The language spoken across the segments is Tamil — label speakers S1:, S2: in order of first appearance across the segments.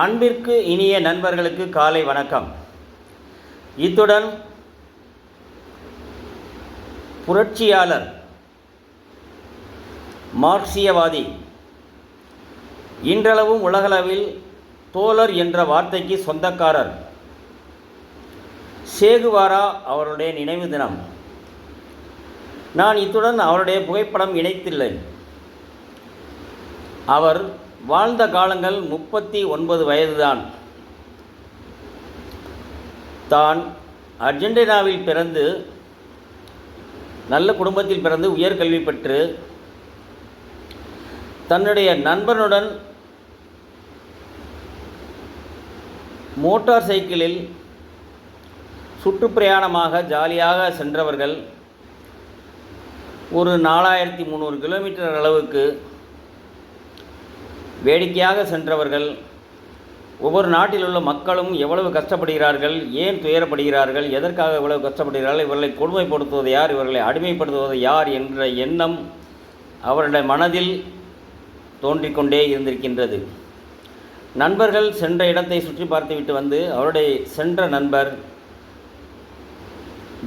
S1: அன்பிற்கு இனிய நண்பர்களுக்கு காலை வணக்கம். இத்துடன் புரட்சியாளர் மார்க்சியவாதி இன்றளவும் உலகளவில் தோழர் என்ற வார்த்தைக்கு சொந்தக்காரர் சேகுவாரா அவருடைய நினைவு தினம். நான் இத்துடன் அவருடைய புகைப்படம் இணைத்துள்ளேன். அவர் வாழ்ந்த காலங்கள் முப்பத்தி ஒன்பது வயதுதான். தான் அர்ஜென்டினாவில் பிறந்து நல்ல குடும்பத்தில் பிறந்து உயர்கல்வி பெற்று தன்னுடைய நண்பனுடன் மோட்டார் சைக்கிளில் சுற்றுப்பிரயாணமாக ஜாலியாக சென்றவர்கள் ஒரு நாலாயிரத்தி முந்நூறு கிலோமீட்டர் அளவுக்கு வேடிக்கையாக சென்றவர்கள் ஒவ்வொரு நாட்டில் உள்ள மக்களும் எவ்வளவு கஷ்டப்படுகிறார்கள் ஏன் துயரப்படுகிறார்கள் எதற்காக இவ்வளவு கஷ்டப்படுகிறார்கள் இவர்களை கொடுமைப்படுத்துவது யார் இவர்களை அடிமைப்படுத்துவது யார் என்ற எண்ணம் அவருடைய மனதில் தோன்றிக்கொண்டே இருந்திருக்கின்றது. நண்பர்கள் சென்ற இடத்தை சுற்றி பார்த்துவிட்டு வந்து அவருடைய சென்ற நண்பர்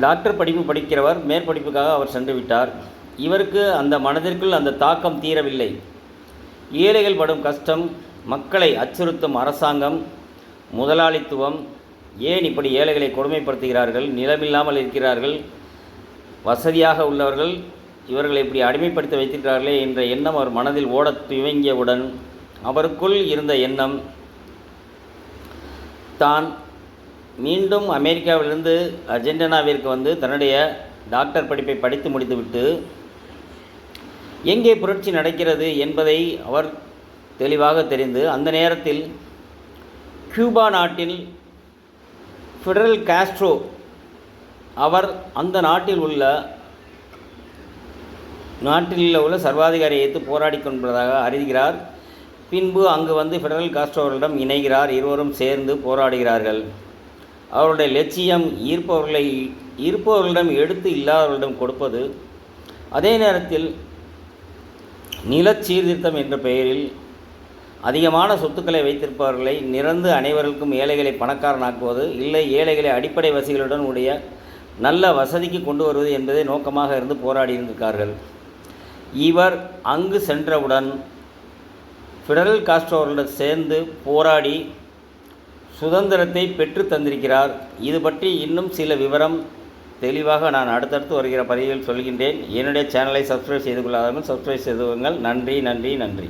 S1: டாக்டர் படிப்பு படிக்கிறவர் மேற்படிப்புக்காக அவர் சென்று விட்டார். இவருக்கு அந்த மனதிற்குள் அந்த தாக்கம் தீரவில்லை. ஏழைகள் படும் கஷ்டம் மக்களை அச்சுறுத்தும் அரசாங்கம் முதலாளித்துவம் ஏன் இப்படி ஏழைகளை கொடுமைப்படுத்துகிறார்கள் நிலமில்லாமல் இருக்கிறார்கள் வசதியாக உள்ளவர்கள் இவர்களை இப்படி அடிமைப்படுத்தி வைத்திருக்கிறார்களே என்ற எண்ணம் அவர் மனதில் ஓடத் துவங்கியவுடன் அவருக்குள் இருந்த எண்ணம் தான் மீண்டும் அமெரிக்காவிலிருந்து அர்ஜென்டினாவிற்கு வந்து தன்னுடைய டாக்டர் படிப்பை படித்து முடித்துவிட்டு எங்கே புரட்சி நடக்கிறது என்பதை அவர் தெளிவாக தெரிந்து அந்த நேரத்தில் கியூபா நாட்டில் ஃபெடரல் காஸ்ட்ரோ அவர் அந்த நாட்டில் உள்ள நாட்டில் உள்ள சர்வாதிகாரியை ஏற்று போராடி கொண்டதாக அறிகிறார். பின்பு அங்கு வந்து ஃபெடரல் காஸ்ட்ரோ அவர்களிடம் இணைகிறார் இருவரும் சேர்ந்து போராடுகிறார்கள். அவருடைய லட்சியம் ஈர்ப்பவர்களை ஈர்ப்பவர்களிடம் எடுத்து இல்லாதவர்களிடம் கொடுப்பது. அதே நேரத்தில் நிலச்சீர்திருத்தம் என்ற பெயரில் அதிகமான சொத்துக்களை வைத்திருப்பவர்களை நிறந்து அனைவருக்கும் ஏழைகளை பணக்காரனாக்குவது இல்லை ஏழைகளை அடிப்படை வசதிகளுடன் உடைய நல்ல வசதிக்கு கொண்டு வருவது என்பதை நோக்கமாக இருந்து போராடி இருந்திருக்கார்கள் இவர் அங்கு சென்றவுடன் ஃபெடரல் காஸ்ட்ரோவுடன் சேர்ந்து போராடி சுதந்திரத்தை பெற்று தந்திருக்கிறார். இது பற்றி இன்னும் சில விவரம் தெளிவாக நான் அடுத்தடுத்து வருகிற பதிவில் சொல்கின்றேன். என்னுடைய சேனலை சப்ஸ்கிரைப் செய்து கொள்ளாதவர்கள் சப்ஸ்கிரைப் செய்துவங்கள் நன்றி நன்றி நன்றி.